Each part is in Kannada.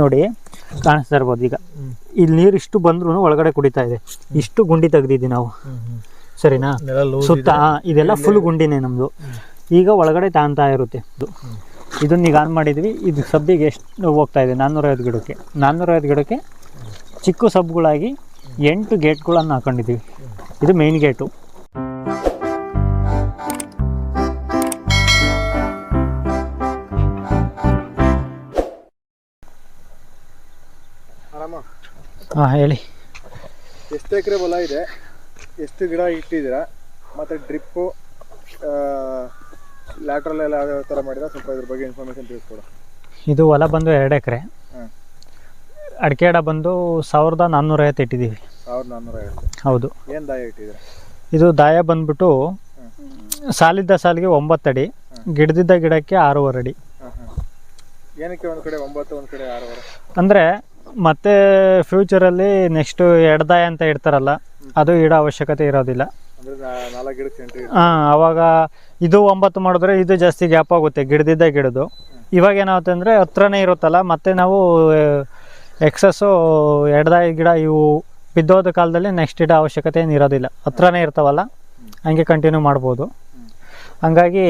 ನೋಡಿ ಕಾಣಿಸ್ತಾ ಇರ್ಬೋದು ಈಗ. ಇಲ್ಲಿ ನೀರು ಇಷ್ಟು ಬಂದ್ರೂ ಒಳಗಡೆ ಕುಡಿತಾ ಇದೆ. ಇಷ್ಟು ಗುಂಡಿ ತೆಗ್ದಿದ್ದೀವಿ ನಾವು. ಸರಿನಾ? ಸುತ್ತ ಇದೆಲ್ಲ ಫುಲ್ ಗುಂಡಿನೇ ನಮ್ಮದು ಈಗ ಒಳಗಡೆ ತಾಂತಾ ಇರುತ್ತೆ ಇದು. ಇದನ್ನ ಈಗ ಆನ್ ಮಾಡಿದ್ವಿ. ಇದು ಸಬ್ಬಿಗೆ ಎಷ್ಟು ಹೋಗ್ತಾ ಇದೆ? ನಾನ್ನೂರೈವತ್ತು ಗಿಡಕ್ಕೆ. ನಾನ್ನೂರೈವತ್ತು ಗಿಡಕ್ಕೆ ಚಿಕ್ಕ ಸಬ್ಗಳಾಗಿ ಎಂಟು ಗೇಟ್ಗಳನ್ನು ಹಾಕೊಂಡಿದ್ದೀವಿ. ಇದು ಮೇನ್ ಗೇಟು ಆರಾಮ? ಹಾಂ ಹೇಳಿ. ಎಷ್ಟು ಎಕರೆ ಹೊಲ ಇದೆ ಎಷ್ಟು ಗಿಡ ಇಟ್ಟಿದ್ದೀರಾ? ಮತ್ತು ಡ್ರಿಪ್ಪು ಲ್ಯಾಟ್ರಲ್ ಎಲ್ಲ ಯಾವ ಥರ ಮಾಡಿದ್ರೆ ಸ್ವಲ್ಪ ಇದ್ರ ಬಗ್ಗೆ ಇನ್ಫಾರ್ಮೇಷನ್ ತಿಳಿಸ್ಕೊಡು. ಇದು ಹೊಲ ಬಂದು ಎರಡು ಎಕರೆ. ಅಡಿಕೆ ಅಡ ಬಂದು ಸಾವಿರದ ನಾನ್ನೂರೈವತ್ತು ಇಟ್ಟಿದ್ದೀವಿ. ಸಾವಿರದ ನಾನ್ನೂರ ಐವತ್ತು. ಹೌದು. ಏನು ದಾಯ ಇಟ್ಟಿದ್ದೀರಾ? ಇದು ದಾಯ ಬಂದ್ಬಿಟ್ಟು ಸಾಲಿದ್ದ ಸಾಲಿಗೆ ಒಂಬತ್ತಡಿ ಗಿಡದಿದ್ದ ಗಿಡಕ್ಕೆ ಆರೂವರೆ ಅಡಿ. ಏನಕ್ಕೆ ಒಂದು ಕಡೆ ಒಂಬತ್ತು ಒಂದು ಕಡೆ ಆರೂವರೆ? ಅಂದರೆ ಮತ್ತೆ ಫ್ಯೂಚರಲ್ಲಿ ನೆಕ್ಸ್ಟ್ ಎಡದಾಯ ಅಂತ ಇಡ್ತಾರಲ್ಲ ಅದು ಇಡೋ ಅವಶ್ಯಕತೆ ಇರೋದಿಲ್ಲ. ಹಾಂ ಆವಾಗ ಇದು ಒಂಬತ್ತು ಮಾಡಿದ್ರೆ ಇದು ಜಾಸ್ತಿ ಗ್ಯಾಪ್ ಆಗುತ್ತೆ ಗಿಡದಿದ್ದ ಗಿಡದು. ಇವಾಗ ಏನಾಗುತ್ತೆ ಅಂದರೆ ಹತ್ರನೇ ಇರುತ್ತಲ್ಲ ಮತ್ತೆ ನಾವು ಎಕ್ಸಸ್ಸು ಎಡದಾಯ ಗಿಡ ಇವು ಬಿದ್ದೋದ ಕಾಲದಲ್ಲಿ ನೆಕ್ಸ್ಟ್ ಇಡೋ ಅವಶ್ಯಕತೆ ಏನು ಇರೋದಿಲ್ಲ. ಹತ್ರನೇ ಇರ್ತಾವಲ್ಲ ಹಂಗೆ ಕಂಟಿನ್ಯೂ ಮಾಡ್ಬೋದು. ಹಂಗಾಗಿ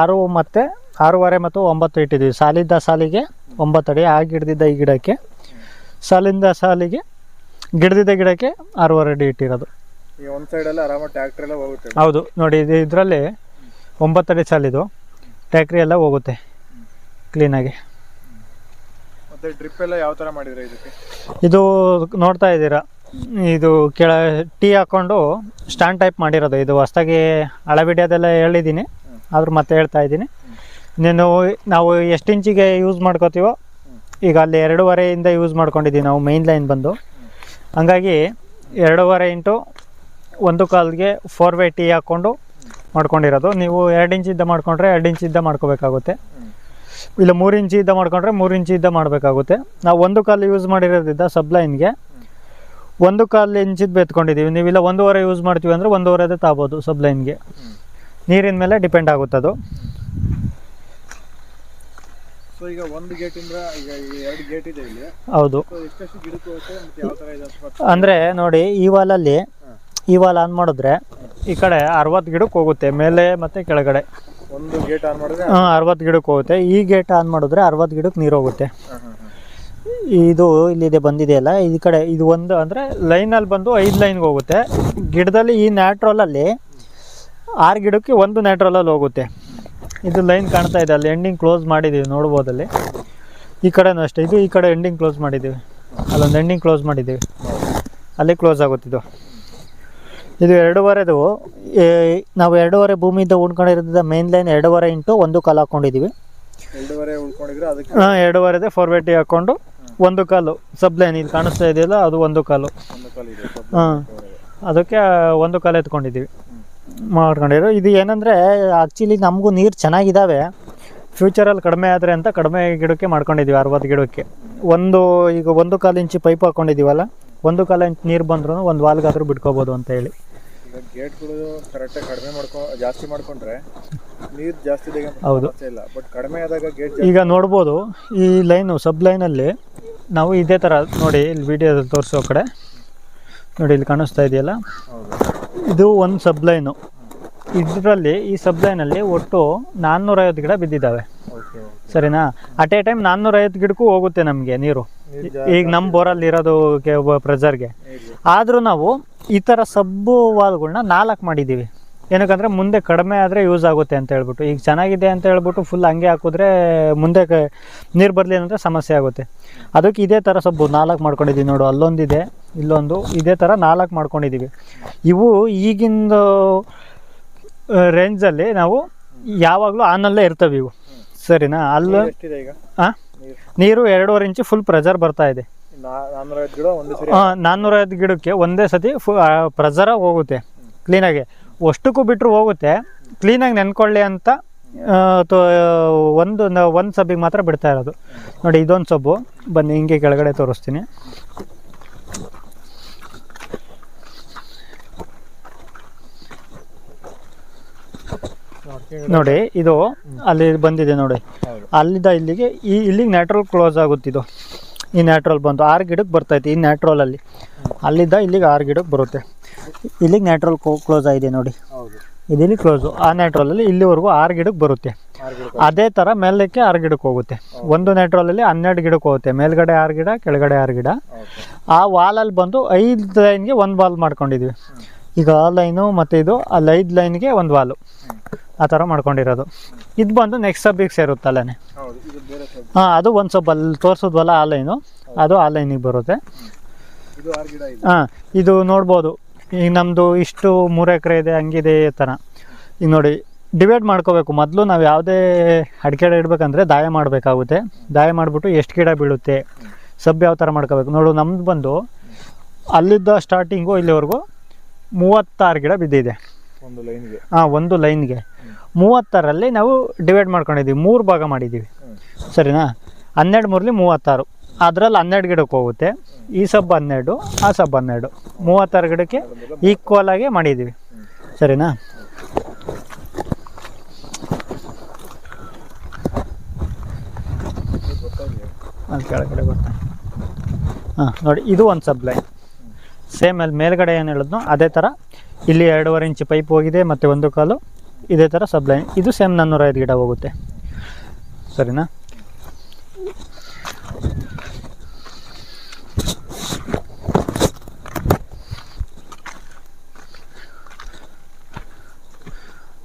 ಆರು ಮತ್ತು ಆರೂವರೆ ಮತ್ತು ಒಂಬತ್ತು ಇಟ್ಟಿದ್ದೀವಿ ಸಾಲಿದ್ದ ಸಾಲಿಗೆ ಒಂಬತ್ತು ಅಡಿ ಆ ಗಿಡದಿದ್ದ ಈ ಗಿಡಕ್ಕೆ ಸಾಲಿಂದ ಸಾಲಿಗೆ ಗಿಡದಿದ್ದ ಗಿಡಕ್ಕೆ ಆರೂವರೆ ಅಡಿ ಇಟ್ಟಿರೋದು. ಈಗ ಒಂದು ಸೈಡಲ್ಲಿ ಆರಾಮಾಗಿ ಟ್ಯಾಕ್ಟ್ರ್ ಎಲ್ಲ ಹೋಗುತ್ತೆ. ಹೌದು ನೋಡಿ ಇದು ಇದರಲ್ಲಿ ಒಂಬತ್ತಡಿ ಸಾಲಿದು ಟ್ಯಾಕ್ಟ್ರಿ ಎಲ್ಲ ಹೋಗುತ್ತೆ ಕ್ಲೀನಾಗಿ ಮತ್ತೆ ಡ್ರಿಪ್ ಎಲ್ಲ ಯಾವ ಥರ ಮಾಡಿದ್ರೆ ಇದಕ್ಕೆ? ಇದು ನೋಡ್ತಾ ಇದ್ದೀರಾ ಇದು ಕೆಳ ಟೀ ಹಾಕ್ಕೊಂಡು ಸ್ಟ್ಯಾಂಡ್ ಟೈಪ್ ಮಾಡಿರೋದು. ಇದು ಹೊಸ್ದಾಗಿ ಹಳೆ ವಿಡಿಯೋದೆಲ್ಲ ಹೇಳಿದ್ದೀನಿ ಆದರೂ ಮತ್ತೆ ಹೇಳ್ತಾ ಇದ್ದೀನಿ. ನೀನು ನಾವು ಎಷ್ಟು ಇಂಚಿಗೆ ಯೂಸ್ ಮಾಡ್ಕೋತೀವೋ ಈಗ ಅಲ್ಲಿ ಎರಡೂವರೆಯಿಂದ ಯೂಸ್ ಮಾಡ್ಕೊಂಡಿದ್ದೀವಿ ನಾವು ಮೈನ್ ಲೈನ್ ಬಂದು. ಹಂಗಾಗಿ ಎರಡೂವರೆ ಇಂಟು ಒಂದು ಕಾಲ್ಗೆ ಫೋರ್ ವೇ ಟೀ ಹಾಕ್ಕೊಂಡು ಮಾಡ್ಕೊಂಡಿರೋದು. ನೀವು ಎರಡು ಇಂಚಿದ್ದ ಮಾಡ್ಕೊಂಡ್ರೆ ಎರಡು ಇಂಚಿದ್ದ ಮಾಡ್ಕೋಬೇಕಾಗುತ್ತೆ. ಇಲ್ಲ ಮೂರು ಇದ್ದ ಮಾಡ್ಕೊಂಡ್ರೆ ಮೂರು ಇಂಚಿಂದ ಮಾಡಬೇಕಾಗುತ್ತೆ. ನಾವು ಒಂದು ಕಾಲು ಯೂಸ್ ಮಾಡಿರೋದ್ರಿಂದ ಸಬ್ಲೈನ್ಗೆ ಒಂದು ಕಾಲು ಇಂಚಿದ್ದು ಬೆತ್ಕೊಂಡಿದ್ದೀವಿ ನೀವಿಲ್ಲ ಒಂದೂವರೆ ಯೂಸ್ ಮಾಡ್ತೀವಿ ಅಂದರೆ ಒಂದೂವರೆದೇ ತಾಬೋದು ಸಬ್ಲೈನ್ಗೆ ನೀರಿನ ಮೇಲೆ ಡಿಪೆಂಡ್ ಆಗುತ್ತೆ ಅದು ಸೊ ಈಗ ಒಂದು ಗೇಟಿಂದ ಈಗ ಎರಡು ಗೇಟ್ ಇದೆ ಇಲ್ಲಿ. ಹೌದು. ಎಷ್ಟೆಷ್ಟು ಗಿಡಕ್ಕೆ ಹೋಗುತ್ತೆ ಮತ್ತೆ ಯಾವ ಥರ ಇದೆ ಅಂದರೆ ನೋಡಿ ಈ ವಾಲಲ್ಲಿ ಈ ವಾಲ್ ಆನ್ ಮಾಡಿದ್ರೆ ಈ ಕಡೆ ಅರವತ್ತು ಗಿಡಕ್ಕೆ ಹೋಗುತ್ತೆ ಮೇಲೆ ಮತ್ತೆ ಕೆಳಗಡೆ. ಒಂದು ಗೇಟ್ ಆನ್ ಮಾಡಿದ್ರೆ ಹಾಂ ಅರವತ್ತು ಗಿಡಕ್ಕೆ ಹೋಗುತ್ತೆ. ಈ ಗೇಟ್ ಆನ್ ಮಾಡಿದ್ರೆ ಅರವತ್ತು ಗಿಡಕ್ಕೆ ನೀರು ಹೋಗುತ್ತೆ. ಇದು ಇಲ್ಲಿದೆ ಬಂದಿದೆಯಲ್ಲ ಈ ಕಡೆ ಇದು ಒಂದು ಅಂದರೆ ಲೈನಲ್ಲಿ ಬಂದು ಐದು ಲೈನ್ಗೆ ಹೋಗುತ್ತೆ. ಗಿಡದಲ್ಲಿ ಈ ನ್ಯಾಟ್ರೋಲಲ್ಲಿ ಆರು ಗಿಡಕ್ಕೆ ಒಂದು ನ್ಯಾಟ್ರೋಲಲ್ಲಿ ಹೋಗುತ್ತೆ. ಇದು ಲೈನ್ ಕಾಣ್ತಾ ಇದೆ ಅಲ್ಲಿ ಎಂಡಿಂಗ್ ಕ್ಲೋಸ್ ಮಾಡಿದ್ದೀವಿ ನೋಡ್ಬೋದಲ್ಲಿ ಈ ಕಡೆನೂ ಅಷ್ಟೇ ಇದು ಈ ಕಡೆ ಎಂಡಿಂಗ್ ಕ್ಲೋಸ್ ಮಾಡಿದ್ದೀವಿ. ಅಲ್ಲೊಂದು ಎಂಡಿಂಗ್ ಕ್ಲೋಸ್ ಮಾಡಿದ್ದೀವಿ. ಅಲ್ಲಿ ಕ್ಲೋಸ್ ಆಗುತ್ತಿದ್ದು ಇದು. ಎರಡೂವರೆದು ನಾವು ಎರಡೂವರೆ ಭೂಮಿಯಿಂದ ಉಣ್ಕೊಂಡಿರೋದ್ರಿಂದ ಮೇನ್ ಲೈನ್ ಎರಡೂವರೆ ಇಂಟು ಒಂದು ಕಾಲು ಹಾಕ್ಕೊಂಡಿದ್ದೀವಿ ಹಾಂ ಎರಡೂವರೆದೆ ಫಾರ್ವೇಟಿ ಹಾಕ್ಕೊಂಡು ಒಂದು ಕಾಲು ಸಬ್ ಲೈನ್ ಇಲ್ಲಿ ಕಾಣಿಸ್ತಾ ಇದೆಯಲ್ಲ ಅದು ಒಂದು ಕಾಲು. ಹಾಂ ಅದಕ್ಕೆ ಒಂದು ಕಾಲು ಎತ್ಕೊಂಡಿದ್ದೀವಿ. ಮಾಡ್ಕೊಂಡಿರೋ. ಇದು ಏನಂದರೆ ಆ್ಯಕ್ಚುಲಿ ನಮಗೂ ನೀರು ಚೆನ್ನಾಗಿದ್ದಾವೆ ಫ್ಯೂಚರಲ್ಲಿ ಕಡಿಮೆ ಆದರೆ ಅಂತ ಕಡಿಮೆ ಗಿಡಕ್ಕೆ ಮಾಡ್ಕೊಂಡಿದ್ದೀವಿ ಅರವತ್ತು ಗಿಡಕ್ಕೆ. ಒಂದು ಈಗ ಒಂದು ಕಾಲು ಇಂಚು ಪೈಪ್ ಹಾಕ್ಕೊಂಡಿದ್ದೀವಲ್ಲ ಒಂದು ಕಾಲು ಇಂಚು ನೀರು ಬಂದ್ರೂ ಒಂದು ವಾಲ್ಗಾದರೂ ಬಿಟ್ಕೋಬೋದು ಅಂತ ಹೇಳಿ. ಈಗ ಗೇಟ್ಗಳು ಕರೆಕ್ಟಾಗಿ ಕಡಿಮೆ ಮಾಡ್ಕೊ ಜಾಸ್ತಿ ಮಾಡ್ಕೊಂಡ್ರೆ ನೀರು ಜಾಸ್ತಿ ಹೌದು. ಇಲ್ಲ. ಬಟ್ ಕಡಿಮೆ ಆದಾಗ ಗೇಟ್ ಈಗ ನೋಡ್ಬೋದು ಈ ಲೈನು ಸಬ್ ಲೈನಲ್ಲಿ ನಾವು ಇದೇ ಥರ ನೋಡಿ ಇಲ್ಲಿ ವಿಡಿಯೋದಲ್ಲಿ ತೋರಿಸೋ ಕಡೆ. ನೋಡಿ ಇಲ್ಲಿ ಕಾಣಿಸ್ತಾ ಇದೆಯಲ್ಲ? ಇದು ಒಂದು ಸಬ್ಲೈನು. ಇದರಲ್ಲಿ ಈ ಸಬ್ಲೈನಲ್ಲಿ ಒಟ್ಟು ನಾನ್ನೂರೈವತ್ತು ಗಿಡ ಬಿದ್ದಿದ್ದಾವೆ. ಸರಿನಾ? ಅಟ್ ಎ ಟೈಮ್ ನಾನ್ನೂರೈವತ್ತು ಗಿಡಕ್ಕೂ ಹೋಗುತ್ತೆ ನಮಗೆ ನೀರು. ಈಗ ನಮ್ಮ ಬೋರಲ್ಲಿ ಇರೋದು ಪ್ರೆಜರ್ಗೆ ನೀರು ಆದರೂ ನಾವು ಈ ಥರ ಸಬ್ಬು ವಾಲ್ಗಳನ್ನ ನಾಲ್ಕು ಮಾಡಿದ್ದೀವಿ. ಏನಕ್ಕಂದರೆ ಮುಂದೆ ಕಡಿಮೆ ಆದರೆ ಯೂಸ್ ಆಗುತ್ತೆ ಅಂತ ಹೇಳ್ಬಿಟ್ಟು. ಈಗ ಚೆನ್ನಾಗಿದೆ ಅಂತ ಹೇಳ್ಬಿಟ್ಟು ಫುಲ್ ಹಂಗೆ ಹಾಕಿದ್ರೆ ಮುಂದೆ ಕ ನೀರು ಬರಲಿ ಅಂದರೆ ಸಮಸ್ಯೆ ಆಗುತ್ತೆ. ಅದಕ್ಕೆ ಇದೇ ಥರ ಸ್ವಲ್ಪ ನಾಲ್ಕು ಮಾಡ್ಕೊಂಡಿದ್ದೀವಿ ನೋಡು. ಅಲ್ಲೊಂದಿದೆ ಇಲ್ಲೊಂದು ಇದೇ ಥರ ನಾಲ್ಕು ಮಾಡ್ಕೊಂಡಿದ್ದೀವಿ ಇವು ಈಗಿಂದು ರೇಂಜಲ್ಲಿ ನಾವು ಯಾವಾಗಲೂ ಆನಲ್ಲೇ ಇರ್ತವೆ ಇವು. ಸರಿನಾ? ಅಲ್ಲ ಹಾಂ? ನೀರು. ಎರಡೂವರೆ ಇಂಚು ಫುಲ್ ಪ್ರೆಜರ್ ಬರ್ತಾ ಇದೆ. ನಾನ್ನೂರೈವತ್ತು ಗಿಡಕ್ಕೆ ಒಂದೇ ಸತಿ ಫು ಪ್ರೆಜರ ಹೋಗುತ್ತೆ. ಕ್ಲೀನಾಗಿ ಅಷ್ಟಕ್ಕೂ ಬಿಟ್ಟರು ಹೋಗುತ್ತೆ. ಕ್ಲೀನಾಗಿ ನೆನ್ಕೊಳ್ಳಿ ಅಂತ ಒಂದು ಒಂದು ಸಬ್ಬಿಗೆ ಮಾತ್ರ ಬಿಡ್ತಾ ಇರೋದು. ನೋಡಿ, ಇದೊಂದು ಸಬ್ಬು. ಬನ್ನಿ, ಹಿಂಗೆ ಕೆಳಗಡೆ ತೋರಿಸ್ತೀನಿ. ನೋಡಿ, ಇದು ಅಲ್ಲಿ ಬಂದಿದೆ ನೋಡಿ. ಅಲ್ಲಿಂದ ಇಲ್ಲಿಗೆ, ಈ, ಇಲ್ಲಿಗೆ ನ್ಯಾಟ್ರಲ್ ಕ್ಲೋಸ್ ಆಗುತ್ತಿದ್ದು ಈ ನ್ಯಾಟ್ರೋಲ್ ಬಂತು ಆರು ಗಿಡಕ್ಕೆ ಬರ್ತೈತಿ, ಈ ನ್ಯಾಟ್ರೋಲಲ್ಲಿ ಅಲ್ಲಿಂದ ಇಲ್ಲಿಗೆ ಆರು ಗಿಡಕ್ಕೆ ಬರುತ್ತೆ. ಇಲ್ಲಿಗೆ ನ್ಯಾಟ್ರಲ್ ಕ್ಲೋಸ್ ಆಗಿದೆ ನೋಡಿ. ಇದಿಲ್ಲಿ ಕ್ಲೋಸು ಆ ನ್ಯಾಟ್ರೋಲಲ್ಲಿ ಇಲ್ಲಿವರೆಗೂ ಆರು ಗಿಡಕ್ಕೆ ಬರುತ್ತೆ. ಅದೇ ಥರ ಮೇಲಕ್ಕೆ ಆರು ಗಿಡಕ್ಕೆ ಹೋಗುತ್ತೆ. ಒಂದು ನ್ಯಾಟ್ರೋಲಲ್ಲಿ ಹನ್ನೆರಡು ಗಿಡಕ್ಕೆ ಹೋಗುತ್ತೆ. ಮೇಲ್ಗಡೆ ಆರು ಗಿಡ ಕೆಳಗಡೆ ಆರು ಗಿಡ. ಆ ವಾಲಲ್ಲಿ ಬಂದು ಐದು ಲೈನ್ಗೆ ಒಂದು ವಾಲ್ ಮಾಡ್ಕೊಂಡಿದ್ವಿ. ಈಗ ಆ ಲೈನು ಮತ್ತು ಇದು ಅಲ್ಲಿ ಐದು ಲೈನ್ಗೆ ಒಂದು ವಾಲು ಆ ಥರ ಮಾಡ್ಕೊಂಡಿರೋದು. ಇದು ಬಂದು ನೆಕ್ಸ್ಟ್ ಸಬ್ಬಿಗೆ ಸೇರುತ್ತಲ್ಲೇ ಹಾಂ ಅದು ಒಂದು ಸ್ವಲ್ಪ ಅಲ್ಲಿ ತೋರಿಸಿದ್ವಲ್ಲ ಆ ಲೈನು ಅದು ಆ ಲೈನಿಗೆ ಬರುತ್ತೆ. ಹಾಂ ಇದು ನೋಡ್ಬೋದು. ಈಗ ನಮ್ಮದು ಇಷ್ಟು ಮೂರು ಎಕರೆ ಇದೆ ಹಂಗಿದೆ ಥರ. ಈಗ ನೋಡಿ ಡಿವೈಡ್ ಮಾಡ್ಕೋಬೇಕು. ಮೊದಲು ನಾವು ಯಾವುದೇ ಅಡಿಕೆ ಗಿಡ ಇಡಬೇಕಂದ್ರೆ ದಾಯ ಮಾಡಬೇಕಾಗುತ್ತೆ. ದಾಯ ಮಾಡಿಬಿಟ್ಟು ಎಷ್ಟು ಗಿಡ ಬೀಳುತ್ತೆ ಸಬ್ ಯಾವ ಥರ ಮಾಡ್ಕೋಬೇಕು? ನೋಡು ನಮ್ದು ಬಂದು ಅಲ್ಲಿದ್ದ ಸ್ಟಾರ್ಟಿಂಗು ಇಲ್ಲಿವರೆಗೂ ಮೂವತ್ತಾರು ಗಿಡ ಬಿದ್ದಿದೆ. ಒಂದು ಲೈನ್ಗೆ ಹಾಂ ಒಂದು ಲೈನ್ಗೆ ಮೂವತ್ತಾರಲ್ಲಿ ನಾವು ಡಿವೈಡ್ ಮಾಡ್ಕೊಂಡಿದ್ದೀವಿ. ಮೂರು ಭಾಗ ಮಾಡಿದ್ದೀವಿ. ಸರಿನಾ? ಹನ್ನೆರಡು ಮೂರಲ್ಲಿ ಮೂವತ್ತಾರು. ಅದರಲ್ಲಿ ಹನ್ನೆರಡು ಗಿಡಕ್ಕೆ ಹೋಗುತ್ತೆ. ಈ ಸಬ್ ಹನ್ನೆರಡು, ಆ ಸಬ್ ಹನ್ನೆರಡು. ಮೂವತ್ತಾರು ಗಿಡಕ್ಕೆ ಈಕ್ವಲ್ ಆಗಿ ಮಾಡಿದ್ದೀವಿ. ಸರಿನಾ? ಕೆಳಗಡೆ ಬರ್ತಾನೆ ಹಾಂ ನೋಡಿ, ಇದು ಒಂದು ಸಬ್ ಲೈನ್ ಸೇಮ್ ಅಲ್ಲಿ ಮೇಲ್ಗಡೆ ಏನು ಹೇಳಿದ್ನೋ, ಅದೇ ಥರ ಇಲ್ಲಿ ಎರಡೂವರೆ ಇಂಚ್ ಪೈಪ್ ಹೋಗಿದೆ, ಮತ್ತು ಒಂದು ಕಾಲು, ಇದೇ ಥರ ಸಬ್ ಲೈನ್ ಇದು ಸೇಮ್ ನಾನ್ನೂರೈದು ಗಿಡ ಹೋಗುತ್ತೆ. ಸರಿನಾ?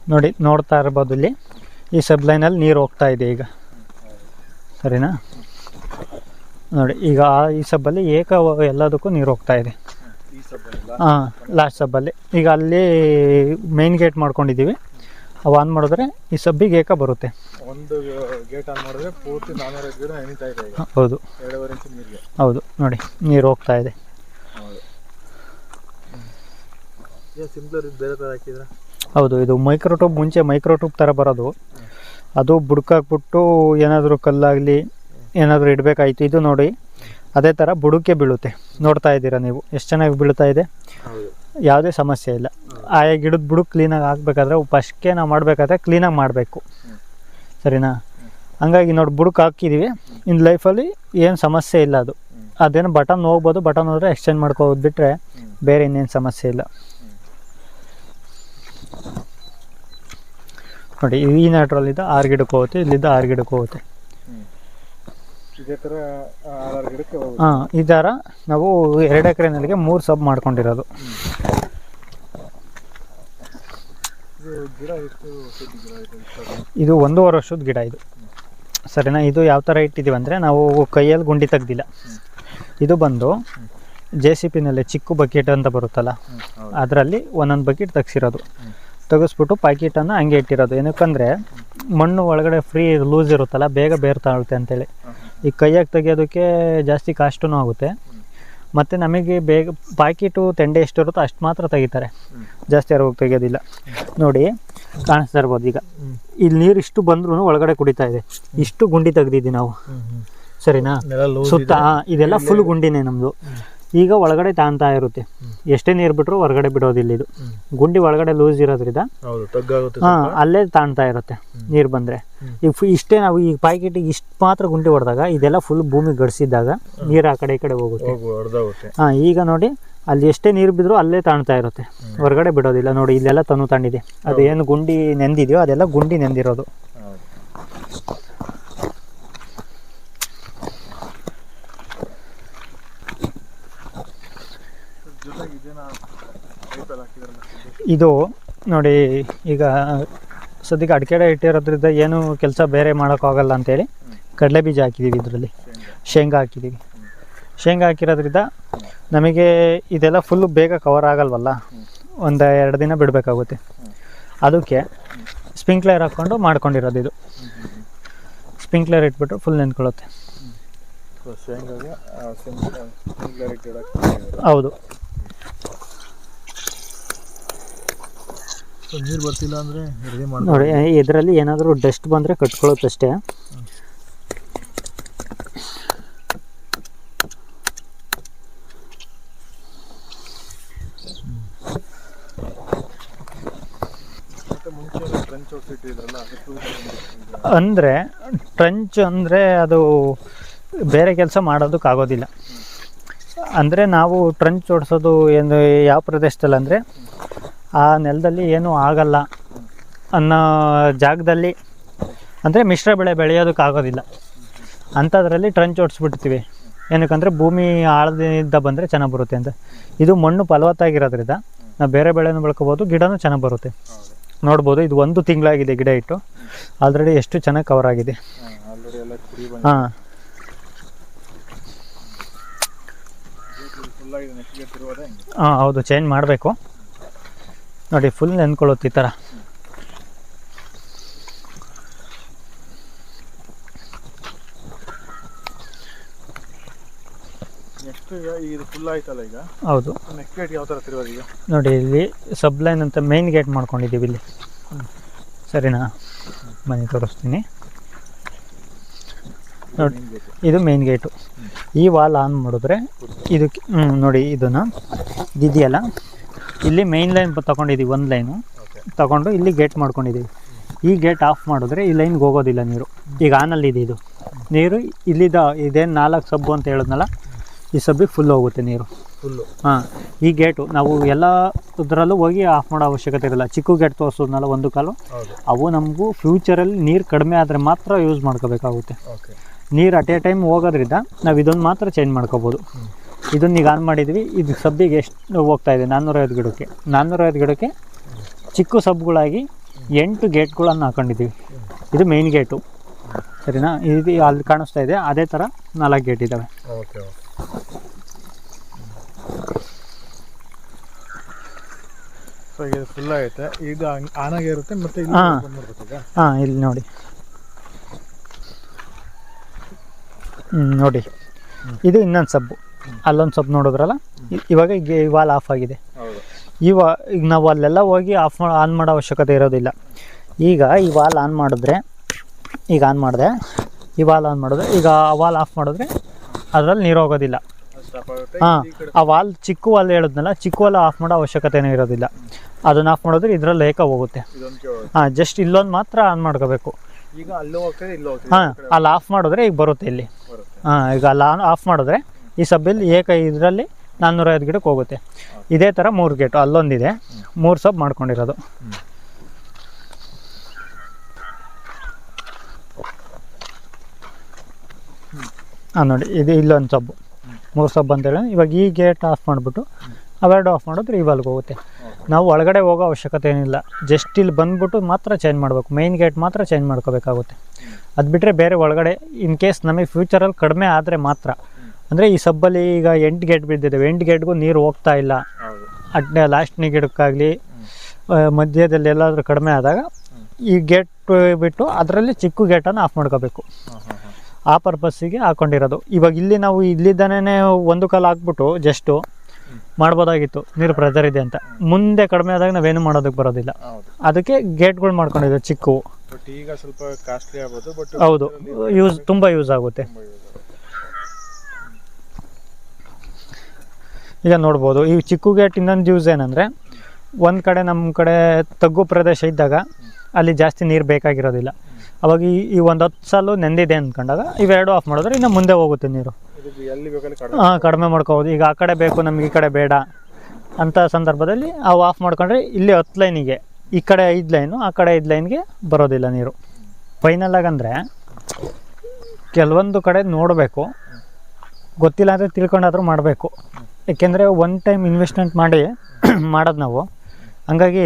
ನೋಡಿ ನೋಡ್ತಾ ಇರ್ಬೋದು ಇಲ್ಲಿ. ಈ ಸಬ್ ಲೈನಲ್ಲಿ ನೀರು ಹೋಗ್ತಾ ಇದೆ ಈಗ. ಸರಿನಾ? ನೋಡಿ ಈಗ ಆ- ಈ ಸಬ್ಬಲ್ಲಿ ಏಕ ಎಲ್ಲದಕ್ಕೂ ನೀರು ಹೋಗ್ತಾ ಇದೆ. ಹಾಂ ಲಾಸ್ಟ್ ಸಬ್ಬಲ್ಲಿ. ಈಗ ಅಲ್ಲಿ ಮೇನ್ ಗೇಟ್ ಮಾಡ್ಕೊಂಡಿದ್ದೀವಿ. ಅವು ಆನ್ ಮಾಡಿದ್ರೆ ಈ ಸಬ್ಬಿಗೆ ಏಕ ಬರುತ್ತೆ. ಒಂದು ಗೇಟ್ ಆನ್ ಮಾಡಿದ್ರೆ ಪೂರ್ತಿ ನಾನ್ನೂರೈದು ಗಿಡ ಎಣಿತಾ ಇದೆ ಈಗ. ಹೌದು. ನೀರಿಗೆ. ಹೌದು ನೋಡಿ ನೀರು ಹೋಗ್ತಾ ಇದೆ. ಸಿಂಪ್ಲರ್ ಬೇರೆ ಥರ ಹಾಕಿದ್ರ? ಹೌದು ಇದು ಮೈಕ್ರೋಟೋಪ್ ಮುಂಚೆ ಮೈಕ್ರೋಟೋಪ್ ಥರ ಬರೋದು. ಅದು ಬುಡಕಾಕ್ಬಿಟ್ಟು ಏನಾದರೂ ಕಲ್ಲಾಗಲಿ ಏನಾದರೂ ಇಡಬೇಕಾಯ್ತು ಇದು ನೋಡಿ. ಅದೇ ಥರ ಬುಡಕ್ಕೆ ಬೀಳುತ್ತೆ. ನೋಡ್ತಾ ಇದ್ದೀರಾ ನೀವು? ಎಷ್ಟು ಚೆನ್ನಾಗಿ ಬೀಳ್ತಾ ಇದೆ? ಯಾವುದೇ ಸಮಸ್ಯೆ ಇಲ್ಲ. ಆಯಾ ಗಿಡದ ಬುಡಕ್ಕೆ ಕ್ಲೀನಾಗಿ ಹಾಕ್ಬೇಕಾದ್ರೆ ಫಸ್ಟ್ಗೆ ನಾವು ಮಾಡಬೇಕಾದ್ರೆ ಕ್ಲೀನಾಗಿ ಮಾಡಬೇಕು. ಸರಿನಾ? ಹಂಗಾಗಿ ನೋಡಿ ಬುಡಕ್ಕೆ ಹಾಕಿದ್ದೀವಿ ಇನ್ ಲೈಫಲ್ಲಿ ಏನು ಸಮಸ್ಯೆ ಇಲ್ಲ ಅದು. ಅದೇನು ಬಟನ್ ಹೋಗ್ಬೋದು ಬಟನ್ ಹೋದರೆ ಎಕ್ಸ್ಚೇಂಜ್ ಮಾಡ್ಕೋಬೋದು ಬಿಟ್ಟರೆ ಬೇರೆ ಇನ್ನೇನು ಸಮಸ್ಯೆ ಇಲ್ಲ. ನೋಡಿ ಈ ನ್ಯಾಟ್ರಲ್ಲಿದ್ದ ಆರು ಗಿಡಕ್ಕೆ ಹೋಗುತ್ತೆ ಇಲ್ಲಿದ್ದ ಆರು ಗಿಡಕ್ಕೆ ಹೋಗುತ್ತೆ. ಇದೇ ಥರ ಗಿಡಕ್ಕೆ ಹಾಂ ಈ ಥರ ನಾವು ಎರಡು ಎಕರೆನಲ್ಲಿಗೆ ಮೂರು ಸಬ್ ಮಾಡ್ಕೊಂಡಿರೋದು. ಇದು ಒಂದೂವರೆ ವರ್ಷದ ಗಿಡ ಇದು. ಸರಿನಾ ಇದು ಯಾವ ಥರ ಇಟ್ಟಿದ್ದೀವಿ ಅಂದರೆ ನಾವು ಕೈಯಲ್ಲಿ ಗುಂಡಿ ತೆಗ್ದಿಲ್ಲ. ಇದು ಬಂದು ಜೆ ಸಿ ಪಿನಲ್ಲಿ ಚಿಕ್ಕ ಬಕೆಟ್ ಅಂತ ಬರುತ್ತಲ್ಲ ಅದರಲ್ಲಿ ಒಂದೊಂದು ಬಕೆಟ್ ತೆಗ್ಸಿರೋದು. ತೆಗೆಸ್ಬಿಟ್ಟು ಪ್ಯಾಕೆಟನ್ನು ಹಂಗೆ ಇಟ್ಟಿರೋದು. ಏನಕ್ಕಂದರೆ ಮಣ್ಣು ಒಳಗಡೆ ಫ್ರೀ ಲೂಸ್ ಇರುತ್ತಲ್ಲ ಬೇಗ ಬೇರ್ ತಾಳುತ್ತೆ ಅಂತೇಳಿ. ಈ ಕೈಯಾಗಿ ತೆಗೆಯೋದಕ್ಕೆ ಜಾಸ್ತಿ ಕಾಸ್ಟೂ ಆಗುತ್ತೆ. ಮತ್ತು ನಮಗೆ ಬೇಗ ಪ್ಯಾಕೆಟು ತೆಂಡೆ ಎಷ್ಟು ಇರುತ್ತೋ ಅಷ್ಟು ಮಾತ್ರ ತೆಗಿತಾರೆ. ಜಾಸ್ತಿ ಯಾರು ತೆಗಿಯೋದಿಲ್ಲ. ನೋಡಿ ಕಾಣಿಸ್ತಾ ಇರ್ಬೋದು ಈಗ. ಇಲ್ಲಿ ನೀರು ಇಷ್ಟು ಬಂದ್ರೂ ಒಳಗಡೆ ಕುಡಿತಾ ಇದೆ. ಇಷ್ಟು ಗುಂಡಿ ತೆಗ್ದಿದ್ದೀವಿ ನಾವು. ಸರಿನಾ? ಸುತ್ತ ಇದೆಲ್ಲ ಫುಲ್ ಗುಂಡಿನೇ ನಮ್ಮದು ಈಗ ಒಳಗಡೆ ತಾಂತಾ ಇರುತ್ತೆ. ಎಷ್ಟೇ ನೀರು ಬಿಟ್ಟರು ಹೊರಗಡೆ ಬಿಡೋದಿಲ್ಲ ಇದು. ಗುಂಡಿ ಒಳಗಡೆ ಲೂಸ್ ಇರೋದ್ರಿಂದ ಹಾಂ ಅಲ್ಲೇ ತಾಣ್ತಾ ಇರುತ್ತೆ ನೀರು ಬಂದರೆ. ಈಗ ಇಷ್ಟೇ ನಾವು ಈ ಪ್ಯಾಕೆಟಿಗೆ ಇಷ್ಟು ಮಾತ್ರ ಗುಂಡಿ ಹೊಡೆದಾಗ ಇದೆಲ್ಲ ಫುಲ್ ಭೂಮಿ ಗಡಿಸಿದಾಗ ನೀರು ಆ ಕಡೆ ಈ ಕಡೆ ಹೋಗುತ್ತೆ. ಹಾಂ ಈಗ ನೋಡಿ ಅಲ್ಲಿ ಎಷ್ಟೇ ನೀರು ಬಿದ್ದರೂ ಅಲ್ಲೇ ತಾಣ್ತಾ ಇರುತ್ತೆ. ಹೊರಗಡೆ ಬಿಡೋದಿಲ್ಲ. ನೋಡಿ ಇಲ್ಲೆಲ್ಲ ತನು ತಾಂಡಿದೆ ಅದು ಏನು ಗುಂಡಿ ನೆಂದಿದೆಯೋ ಅದೆಲ್ಲ ಗುಂಡಿ ನೆಂದಿರೋದು ಹೌದು ಜೊತೆಗೆ ಇದೇನ ಪೈಪಲ್ಲಿ ಹಾಕಿದ್ರಲ್ಲ ಇದು ನೋಡಿ ಈಗ ಸದ್ಯಕ್ಕೆ ಅಡಿಕೆಡೆ ಇಟ್ಟಿರೋದ್ರಿಂದ ಏನು ಕೆಲಸ ಬೇರೆ ಮಾಡೋಕ್ಕಾಗಲ್ಲ ಅಂತೇಳಿ ಕಡಲೆ ಬೀಜ ಹಾಕಿದ್ದೀವಿ ಇದರಲ್ಲಿ. ಶೇಂಗಾ ಹಾಕಿದ್ದೀವಿ ಶೇಂಗಾ ಹಾಕಿರೋದ್ರಿಂದ ನಮಗೆ ಇದೆಲ್ಲ ಫುಲ್ಲು ಬೇಗ ಕವರ್ ಆಗಲ್ವಲ್ಲ? ಒಂದು ಎರಡು ದಿನ ಬಿಡಬೇಕಾಗುತ್ತೆ. ಅದಕ್ಕೆ ಸ್ಪ್ರಿಂಕ್ಲರ್ ಹಾಕ್ಕೊಂಡು ಮಾಡ್ಕೊಂಡಿರೋದು ಇದು. ಸ್ಪ್ರಿಂಕ್ಲರ್ ಇಟ್ಬಿಟ್ಟು ಫುಲ್ ನೆನ್ಕೊಳ್ಳುತ್ತೆ ಹೌದು ಸೊ ನೀರು ಬರ್ತಿಲ್ಲ ಅಂದರೆ ನೋಡಿ ಇದರಲ್ಲಿ ಏನಾದರೂ ಡಸ್ಟ್ ಬಂದರೆ ಕಟ್ಕೊಳ್ಳುತ್ತಷ್ಟೇ ಅಂದರೆ ಟ್ರಂಚ್ ಅಂದರೆ ಅದು ಬೇರೆ ಕೆಲಸ ಮಾಡೋದಕ್ಕಾಗೋದಿಲ್ಲ. ಅಂದರೆ ನಾವು ಟ್ರಂಚ್ ಓಡಿಸೋದು ಏನು ಯಾವ ಪ್ರದೇಶದಲ್ಲಿ ಅಂದರೆ ಆ ನೆಲದಲ್ಲಿ ಏನೂ ಆಗಲ್ಲ ಅನ್ನೋ ಜಾಗದಲ್ಲಿ ಅಂದರೆ ಮಿಶ್ರ ಬೆಳೆ ಬೆಳೆಯೋದಕ್ಕಾಗೋದಿಲ್ಲ ಅಂಥದ್ರಲ್ಲಿ ಟ್ರಂಚ್ ಓಡಿಸ್ಬಿಡ್ತೀವಿ ಏನಕ್ಕಂದರೆ ಭೂಮಿ ಆಳದಿಂದ ಬಂದರೆ ಚೆನ್ನಾಗಿ ಬರುತ್ತೆ ಅಂತ. ಇದು ಮಣ್ಣು ಫಲವತ್ತಾಗಿರೋದ್ರಿಂದ ನಾವು ಬೇರೆ ಬೆಳೆನೂ ಬೆಳ್ಕೋಬೋದು ಗಿಡನೂ ಚೆನ್ನಾಗಿ ಬರುತ್ತೆ. ನೋಡ್ಬೋದು ಇದು ಒಂದು ತಿಂಗಳಾಗಿದೆ ಗಿಡ ಇಟ್ಟು. ಆಲ್ರೆಡಿ ಎಷ್ಟು ಚೆನ್ನಾಗಿ ಕವರ್ ಆಗಿದೆ. ಹಾಂ. ಹಾಂ ಹೌದು ಚೇಂಜ್ ಮಾಡಬೇಕು. ನೋಡಿ ಫುಲ್ ನೆನ್ಕೊಳ್ಳುತ್ತೆ ಈ ಥರ ನೆಕ್ಸ್ಟ್ ಈಗ ಈಗ ಇದು ಫುಲ್ ಆಯ್ತಲ್ಲ ಈಗ? ಹೌದು. ನೋಡಿ ಇಲ್ಲಿ ಸಬ್ ಲೈನ್ ಅಂತ ಮೇನ್ ಗೇಟ್ ಮಾಡ್ಕೊಂಡಿದ್ದೀವಿ ಇಲ್ಲಿ. ಸರಿನಾ? ಮನೆ ತೋರಿಸ್ತೀನಿ. ನೋಡಿ ಇದು ಮೇನ್ ಗೇಟು ಈ ವಾಲ್ ಆನ್ ಮಾಡಿದ್ರೆ ಇದಕ್ಕೆ ನೋಡಿ ಇದನ್ನು ಇದೆಯಲ್ಲ? ಇಲ್ಲಿ ಮೇನ್ ಲೈನ್ ತೊಗೊಂಡಿದ್ದೀವಿ ಒಂದು ಲೈನು ತಗೊಂಡು ಇಲ್ಲಿ ಗೇಟ್ ಮಾಡ್ಕೊಂಡಿದ್ದೀವಿ ಈ ಗೇಟ್ ಆಫ್ ಮಾಡಿದ್ರೆ ಈ ಲೈನ್ಗೆ ಹೋಗೋದಿಲ್ಲ ನೀರು. ಈಗ ಆನಲ್ಲಿದೆ ಇದು ನೀರು ಇಲ್ಲಿದ್ದ ಇದೇನು ನಾಲ್ಕು ಸಬ್ಬು ಅಂತ ಹೇಳಿದ್ನಲ್ಲ ಈ ಸಬ್ಬಿಗೆ ಫುಲ್ ಹೋಗುತ್ತೆ ನೀರು. ಫುಲ್ಲು ಹಾಂ ಈ ಗೇಟು ನಾವು ಎಲ್ಲ ಇದರಲ್ಲೂ ಹೋಗಿ ಆಫ್ ಮಾಡೋ ಅವಶ್ಯಕತೆ ಇರಲ್ಲ. ಚಿಕ್ಕ ಗೇಟ್ ತೋರಿಸೋದ್ನಲ್ಲ ಒಂದು ಕಾಲು. ಅವು ನಮಗೂ ಫ್ಯೂಚರಲ್ಲಿ ನೀರು ಕಡಿಮೆ ಆದರೆ ಮಾತ್ರ ಯೂಸ್ ಮಾಡ್ಕೋಬೇಕಾಗುತ್ತೆ. ನೀರು ಅಟ್ ಎ ಟೈಮ್ ಹೋಗೋದ್ರಿಂದ ನಾವು ಇದೊಂದು ಮಾತ್ರ ಚೇಂಜ್ ಮಾಡ್ಕೋಬೋದು. ಇದನ್ನ ಈಗ ಆನ್ ಮಾಡಿದ್ವಿ. ಇದು ಸಬ್ಬಿಗೆ ಎಷ್ಟು ಹೋಗ್ತಾ ಇದೆ? ನಾನ್ನೂರೈವತ್ತು ಗಿಡಕ್ಕೆ. ನಾನ್ನೂರೈವತ್ತು ಗಿಡಕ್ಕೆ ಚಿಕ್ಕ ಸಬ್ಗಳಾಗಿ ಎಂಟು ಗೇಟ್ಗಳನ್ನು ಹಾಕೊಂಡಿದ್ದೀವಿ. ಇದು ಮೇನ್ ಗೇಟು ಸರಿನಾ? ಇದು ಅಲ್ಲಿ ಕಾಣಿಸ್ತಾ ಇದೆ. ಅದೇ ಥರ ನಾಲ್ಕು ಗೇಟ್ ಇದ್ದಾವೆ ಓಕೆ ಓಕೆ. ಸೊ ಈಗ ಫುಲ್ ಆಗೈತೆ. ಈಗ ಆನ್ ಮತ್ತೆ ಹಾ. ಇಲ್ಲಿ ನೋಡಿ. ನೋಡಿ. ಇದು ಇನ್ನೊಂದು ಸಬ್ಬು. ಅಲ್ಲೊಂದು ಸ್ವಲ್ಪ ನೋಡಿದ್ರಲ್ಲ? ಇವಾಗ ಈಗ ಈ ವಾಲ್ ಆಫ್ ಆಗಿದೆ. ಇವ ಈಗ ನಾವು ಅಲ್ಲೆಲ್ಲ ಹೋಗಿ ಆಫ್ ಮಾ ಆನ್ ಮಾಡೋ ಅವಶ್ಯಕತೆ ಇರೋದಿಲ್ಲ. ಈಗ ಈ ವಾಲ್ ಆನ್ ಮಾಡಿದ್ರೆ ಈಗ ಆನ್ ಮಾಡಿದೆ ಈ ವಾಲ್ ಆನ್ ಮಾಡಿದ್ರೆ ಈಗ ಆ ವಾಲ್ ಆಫ್ ಮಾಡಿದ್ರೆ ಅದರಲ್ಲಿ ನೀರು ಹೋಗೋದಿಲ್ಲ. ಹಾಂ ಆ ವಾಲ್ ಚಿಕ್ಕ ವಾಲ್ ಹೇಳಿದ್ನಲ್ಲ ಚಿಕ್ಕ ವಾಲ್ ಆಫ್ ಮಾಡೋ ಅವಶ್ಯಕತೆನೇ ಇರೋದಿಲ್ಲ. ಅದನ್ನು ಆಫ್ ಮಾಡಿದ್ರೆ ಇದರಲ್ಲಿ ಲೇಕ ಹೋಗುತ್ತೆ. ಹಾಂ ಜಸ್ಟ್ ಇಲ್ಲೊಂದು ಮಾತ್ರ ಆನ್ ಮಾಡ್ಕೋಬೇಕು. ಈಗ ಹಾಂ ಅಲ್ಲಿ ಆಫ್ ಮಾಡಿದ್ರೆ ಈಗ ಬರುತ್ತೆ ಇಲ್ಲಿ. ಹಾಂ ಈಗ ಅಲ್ಲಿ ಆನ್ ಆಫ್ ಮಾಡಿದ್ರೆ ಈ ಸಬ್ಬಲ್ಲಿ ಏಕ ಇದರಲ್ಲಿ ನಾನ್ನೂರೈವತ್ತು ಗಿಡಕ್ಕೆ ಹೋಗುತ್ತೆ. ಇದೇ ಥರ ಮೂರು ಗೇಟು ಅಲ್ಲೊಂದಿದೆ. ಮೂರು ಸಬ್ ಮಾಡ್ಕೊಂಡಿರೋದು. ಹಾಂ, ನೋಡಿ, ಇದು ಇಲ್ಲೊಂದು ಸಬ್ಬು. ಮೂರು ಸಬ್ ಅಂತೇಳಿ ಇವಾಗ ಈ ಗೇಟ್ ಆಫ್ ಮಾಡಿಬಿಟ್ಟು ಅವೆರಡು ಆಫ್ ಮಾಡಿದ್ರೆ ಇವಾಲ್ಗೆ ಹೋಗುತ್ತೆ. ನಾವು ಒಳಗಡೆ ಹೋಗೋ ಅವಶ್ಯಕತೆ ಏನಿಲ್ಲ. ಜಸ್ಟ್ ಇಲ್ಲಿ ಬಂದ್ಬಿಟ್ಟು ಮಾತ್ರ ಚೇಂಜ್ ಮಾಡಬೇಕು. ಮೈನ್ ಗೇಟ್ ಮಾತ್ರ ಚೇಂಜ್ ಮಾಡ್ಕೋಬೇಕಾಗುತ್ತೆ. ಅದು ಬಿಟ್ಟರೆ ಬೇರೆ ಒಳಗಡೆ ಇನ್ ಕೇಸ್ ನಮಗೆ ಫ್ಯೂಚರಲ್ಲಿ ಕಡಿಮೆ ಆದರೆ ಮಾತ್ರ. ಅಂದರೆ ಈ ಸಬ್ಬಲ್ಲಿ ಈಗ ಎಂಟು ಗೇಟ್ ಬಿದ್ದಿದ್ದಾವೆ ಎಂಟು ಗೇಟ್ಗೂ ನೀರು ಹೋಗ್ತಾ ಇಲ್ಲ. ಅಡ್ಡ ಲಾಸ್ಟ್ನಿ ಗಿಡಕ್ಕಾಗಲಿ ಮಧ್ಯದಲ್ಲಿ ಎಲ್ಲಾದರೂ ಕಡಿಮೆ ಆದಾಗ ಈ ಗೇಟ್ ಬಿಟ್ಟು ಅದರಲ್ಲಿ ಚಿಕ್ಕ ಗೇಟನ್ನು ಆಫ್ ಮಾಡ್ಕೋಬೇಕು. ಆ ಪರ್ಪಸ್ಸಿಗೆ ಹಾಕೊಂಡಿರೋದು. ಇವಾಗ ಇಲ್ಲಿ ನಾವು ಇಲ್ಲಿದ್ದಾನೇ ಒಂದು ಕಾಲು ಹಾಕ್ಬಿಟ್ಟು ಜಸ್ಟು ಮಾಡ್ಬೋದಾಗಿತ್ತು. ನೀರು ಪ್ರೆಜರ್ ಇದೆ ಅಂತ. ಮುಂದೆ ಕಡಿಮೆ ಆದಾಗ ನಾವೇನು ಮಾಡೋದಕ್ಕೆ ಬರೋದಿಲ್ಲ. ಅದಕ್ಕೆ ಗೇಟ್ಗಳು ಮಾಡ್ಕೊಂಡಿದ್ದೀವಿ ಚಿಕ್ಕವು ಈಗ ಸ್ವಲ್ಪ ಕಾಸ್ಟ್ಲಿ ಆಗ್ಬೋದು ಬಟ್ ಹೌದು. ಯೂಸ್ ತುಂಬ ಯೂಸ್ ಆಗುತ್ತೆ. ಈಗ ನೋಡ್ಬೋದು. ಈ ಚಿಕ್ಕು ಗೇಟ್ ಇನ್ನೊಂದು ಯೂಸ್ ಏನಂದರೆ ಒಂದು ಕಡೆ ನಮ್ಮ ಕಡೆ ತಗ್ಗು ಪ್ರದೇಶ ಇದ್ದಾಗ ಅಲ್ಲಿ ಜಾಸ್ತಿ ನೀರು ಬೇಕಾಗಿರೋದಿಲ್ಲ. ಅವಾಗ ಈ ಈ ಒಂದು ಹತ್ತು ಸಾಲು ನೆಂದಿದೆ ಅಂದ್ಕೊಂಡಾಗ ಇವೆರಡು ಆಫ್ ಮಾಡಿದ್ರೆ ಇನ್ನು ಮುಂದೆ ಹೋಗುತ್ತೆ ನೀರು. ಹಾಂ ಕಡಿಮೆ ಮಾಡ್ಕೋಬೋದು. ಈಗ ಆ ಕಡೆ ಬೇಕು ನಮ್ಗೆ ಈ ಕಡೆ ಬೇಡ ಅಂತ ಸಂದರ್ಭದಲ್ಲಿ ಅವು ಆಫ್ ಮಾಡ್ಕೊಂಡ್ರೆ ಇಲ್ಲಿ ಹತ್ತು ಲೈನಿಗೆ ಈ ಕಡೆ ಐದು ಲೈನು ಆ ಕಡೆ ಐದು ಲೈನ್ಗೆ ಬರೋದಿಲ್ಲ ನೀರು. ಫೈನಲ್ ಆಗಂದರೆ ಕೆಲವೊಂದು ಕಡೆ ನೋಡಬೇಕು. ಗೊತ್ತಿಲ್ಲ ಅಂದರೆ ತಿಳ್ಕೊಂಡಾದ್ರೂ ಮಾಡಬೇಕು. ಏಕೆಂದರೆ ಒನ್ ಟೈಮ್ ಇನ್ವೆಸ್ಟ್ಮೆಂಟ್ ಮಾಡಿ ಮಾಡೋದು ನಾವು. ಹಂಗಾಗಿ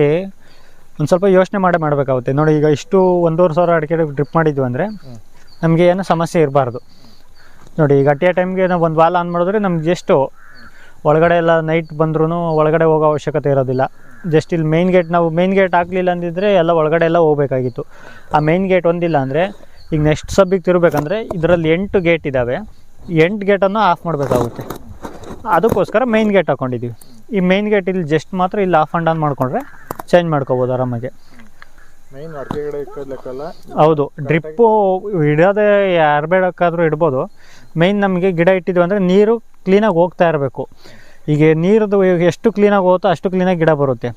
ಒಂದು ಸ್ವಲ್ಪ ಯೋಚನೆ ಮಾಡೇ ಮಾಡಬೇಕಾಗುತ್ತೆ. ನೋಡಿ, ಈಗ ಇಷ್ಟು ಒಂದೂವರೆ ಸಾವಿರ ಅಡಿಕೆ ಡ್ರಿಪ್ ಮಾಡಿದ್ವಿ ಅಂದರೆ ನಮಗೆ ಏನೋ ಸಮಸ್ಯೆ ಇರಬಾರ್ದು. ನೋಡಿ, ಈಗ ಅಟ್ಟೆ ಟೈಮ್ಗೆ ನಾವು ಒಂದು ವಾಲ್ ಆನ್ ಮಾಡಿದ್ರೆ ನಮ್ಗೆ ಜಸ್ಟು ಒಳಗಡೆ ಎಲ್ಲ ನೈಟ್ ಬಂದ್ರೂ ಒಳಗಡೆ ಹೋಗೋ ಅವಶ್ಯಕತೆ ಇರೋದಿಲ್ಲ. ಜಸ್ಟ್ ಇಲ್ಲಿ ಮೇನ್ ಗೇಟ್ ನಾವು ಮೇನ್ ಗೇಟ್ ಆಗಲಿಲ್ಲ ಅಂದಿದ್ರೆ ಎಲ್ಲ ಒಳಗಡೆ ಎಲ್ಲ ಹೋಗಬೇಕಾಗಿತ್ತು. ಆ ಮೇನ್ ಗೇಟ್ ಒಂದಿಲ್ಲ ಅಂದರೆ ಈಗ ನೆಕ್ಸ್ಟ್ ಸಬ್ಬಿಗೆ ತಿರ್ಬೇಕಂದ್ರೆ ಇದರಲ್ಲಿ ಎಂಟು ಗೇಟ್ ಇದ್ದಾವೆ ಎಂಟು ಗೇಟನ್ನು ಆಫ್ ಮಾಡಬೇಕಾಗುತ್ತೆ. ಅದಕ್ಕೋಸ್ಕರ ಮೇನ್ ಗೇಟ್ ಹಾಕೊಂಡಿದ್ದೀವಿ ಈ ಮೇನ್ ಗೇಟ್ ಇಲ್ಲಿ ಜಸ್ಟ್ ಮಾತ್ರ ಇಲ್ಲಿ ಆಫ್ ಆ್ಯಂಡ್ ಆನ್ ಮಾಡಿಕೊಂಡ್ರೆ ಚೇಂಜ್ ಮಾಡ್ಕೋಬೋದು ಆರಾಮಾಗಿ. ಹೌದು. ಡ್ರಿಪ್ಪು ಇಡೋದೇ ಯಾರು ಬೇಡಕ್ಕಾದ್ರೂ ಇಡ್ಬೋದು. ಮೇಯ್ನ್ ನಮಗೆ ಗಿಡ ಇಟ್ಟಿದ್ವಿ ಅಂದರೆ ನೀರು ಕ್ಲೀನಾಗಿ ಹೋಗ್ತಾ ಇರಬೇಕು. ಈಗ ನೀರದು ಎಷ್ಟು ಕ್ಲೀನಾಗಿ ಹೋಗುತ್ತೋ ಅಷ್ಟು ಕ್ಲೀನಾಗಿ ಗಿಡ ಬರುತ್ತೆ.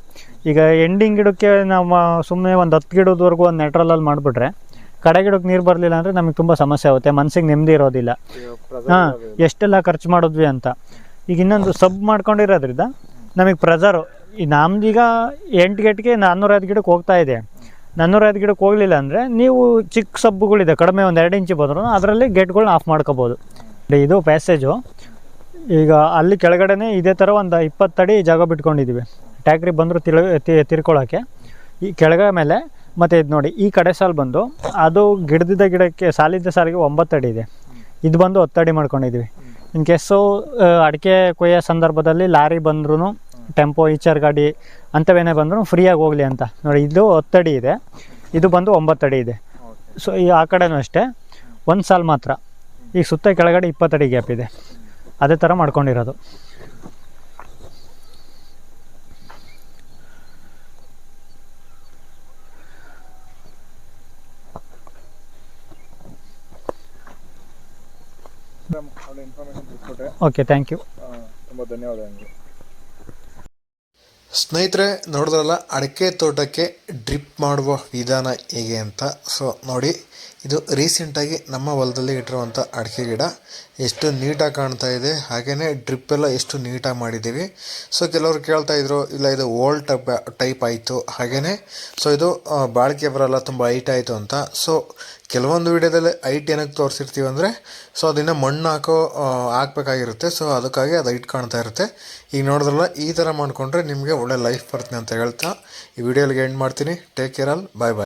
ಈಗ ಎಂಡಿಂಗ್ ಗಿಡಕ್ಕೆ ನಾವು ಸುಮ್ಮನೆ ಒಂದು ಹತ್ತು ಗಿಡದವರೆಗೂ ಒಂದು ನೆಟ್ರಲಲ್ಲಿ ಮಾಡಿಬಿಟ್ರೆ ಕಡೆ ಗಿಡಕ್ಕೆ ನೀರು ಬರಲಿಲ್ಲ ಅಂದರೆ ನಮಗೆ ತುಂಬ ಸಮಸ್ಯೆ ಆಗುತ್ತೆ. ಮನಸ್ಸಿಗೆ ನೆಮ್ಮದಿ ಇರೋದಿಲ್ಲ. ಹಾಂ ಎಷ್ಟೆಲ್ಲ ಖರ್ಚು ಮಾಡಿದ್ವಿ ಅಂತ. ಈಗ ಇನ್ನೊಂದು ಸಬ್ ಮಾಡ್ಕೊಂಡಿರೋದ್ರಿಂದ ನಮಗೆ ಈ ನಮ್ದೀಗ ಎಂಟು ಗೇಟ್ಗೆ ನಾನ್ನೂರೈದು ಗಿಡಕ್ಕೆ ಹೋಗ್ತಾ ಇದೆ. ನಾನ್ನೂರೈದು ಗಿಡಕ್ಕೆ ಹೋಗಲಿಲ್ಲ ಅಂದರೆ ನೀವು ಚಿಕ್ಕ ಸಬ್ಬುಗಳಿದೆ ಕಡಿಮೆ ಒಂದು ಎರಡು ಇಂಚು ಬಂದ್ರು ಅದರಲ್ಲಿ ಗೇಟ್ಗಳನ್ನ ಆಫ್ ಮಾಡ್ಕೋಬೋದು. ಇದು ಪ್ಯಾಸೇಜು ಈಗ ಅಲ್ಲಿ ಕೆಳಗಡೆನೇ ಇದೇ ಥರ ಒಂದು ಇಪ್ಪತ್ತಡಿ ಜಾಗ ಬಿಟ್ಕೊಂಡಿದ್ದೀವಿ ಟ್ಯಾಕ್ರಿ ಬಂದರು ತಿಳ ತಿರ್ಕೊಳ್ಳೋಕ್ಕೆ ಈ ಕೆಳಗಡೆ ಮೇಲೆ ಮತ್ತು ಇದು ನೋಡಿ, ಈ ಕಡೆ ಸಾಲು ಬಂದು ಅದು ಗಿಡದಿದ್ದ ಗಿಡಕ್ಕೆ, ಸಾಲಿದ್ದ ಸಾಲಿಗೆ ಒಂಬತ್ತು ಅಡಿ ಇದೆ. ಇದು ಬಂದು ಹತ್ತು ಅಡಿ ಮಾಡ್ಕೊಂಡಿದ್ದೀವಿ ಇನ್ ಕೇಸು ಅಡಿಕೆ ಕೊಯ್ಯೋ ಸಂದರ್ಭದಲ್ಲಿ ಲಾರಿ ಬಂದ್ರೂ ಟೆಂಪೋ, ಈಚರ್ ಗಾಡಿ ಅಂಥವೇನೇ ಬಂದರೂ ಫ್ರೀಯಾಗಿ ಹೋಗಲಿ ಅಂತ. ನೋಡಿ, ಇದು ಹತ್ತಡಿ ಇದೆ. ಇದು ಬಂದು ಒಂಬತ್ತಡಿ ಇದೆ. ಸೊ, ಈ ಆ ಕಡೆನೂ ಅಷ್ಟೇ. ಒಂದು ಸಾಲ್ ಮಾತ್ರ. ಈಗ ಸುತ್ತ ಕೆಳಗಡೆ ಇಪ್ಪತ್ತಡಿ ಗ್ಯಾಪ್ ಇದೆ. ಅದೇ ಥರ ಮಾಡ್ಕೊಂಡಿರೋದು. ಒಳ್ಳೆ ಓಕೆ ಥ್ಯಾಂಕ್ ಯು ತುಂಬ ಧನ್ಯವಾದ ಸ್ನೇಹಿತರೆ ನೋಡಿದ್ರಲ್ಲ ಅಡಿಕೆ ತೋಟಕ್ಕೆ ಡ್ರಿಪ್ ಮಾಡುವ ವಿಧಾನ ಹೇಗೆ ಅಂತ. ಸೊ ನೋಡಿ ಇದು ರೀಸೆಂಟಾಗಿ ನಮ್ಮ ಹೊಲದಲ್ಲಿ ಇಟ್ಟಿರುವಂಥ ಅಡಿಕೆ ಗಿಡ. ಎಷ್ಟು ನೀಟಾಗಿ ಕಾಣ್ತಾ ಇದೆ. ಹಾಗೆಯೇ ಡ್ರಿಪ್ ಎಲ್ಲ ಎಷ್ಟು ನೀಟಾಗಿ ಮಾಡಿದ್ದೀವಿ. ಸೊ ಕೆಲವರು ಕೇಳ್ತಾ ಇದ್ರು ಇಲ್ಲ ಇದು ಓಲ್ಡ್ ಟೈಪ್ ಟೈಪ್ ಆಯಿತು. ಹಾಗೆಯೇ ಸೊ ಇದು ಬಾಳಿಕೆ ಬರಲ್ಲ ತುಂಬ ಹೈಟ್ ಆಯಿತು ಅಂತ. ಸೊ ಕೆಲವೊಂದು ವಿಡಿಯೋದಲ್ಲಿ ಹೈಟ್ ಏನಕ್ಕೆ ತೋರಿಸಿರ್ತೀವಿ ಅಂದರೆ ಸೊ ಅದನ್ನು ಮಣ್ಣು ಹಾಕೋ ಹಾಕ್ಬೇಕಾಗಿರುತ್ತೆ. ಸೊ ಅದಕ್ಕಾಗಿ ಅದು ಹೈಟ್ ಕಾಣ್ತಾ ಇರುತ್ತೆ. ಈಗ ನೋಡಿದ್ರಲ್ಲ, ಈ ಥರ ಮಾಡಿಕೊಂಡ್ರೆ ನಿಮಗೆ ಒಳ್ಳೆ ಲೈಫ್ ಬರುತ್ತೆ ಅಂತ ಹೇಳ್ತಾ ಈ ವಿಡಿಯೋಲಿಗೆ ಎಂಡ್ ಮಾಡ್ತೀನಿ. Take care all bye bye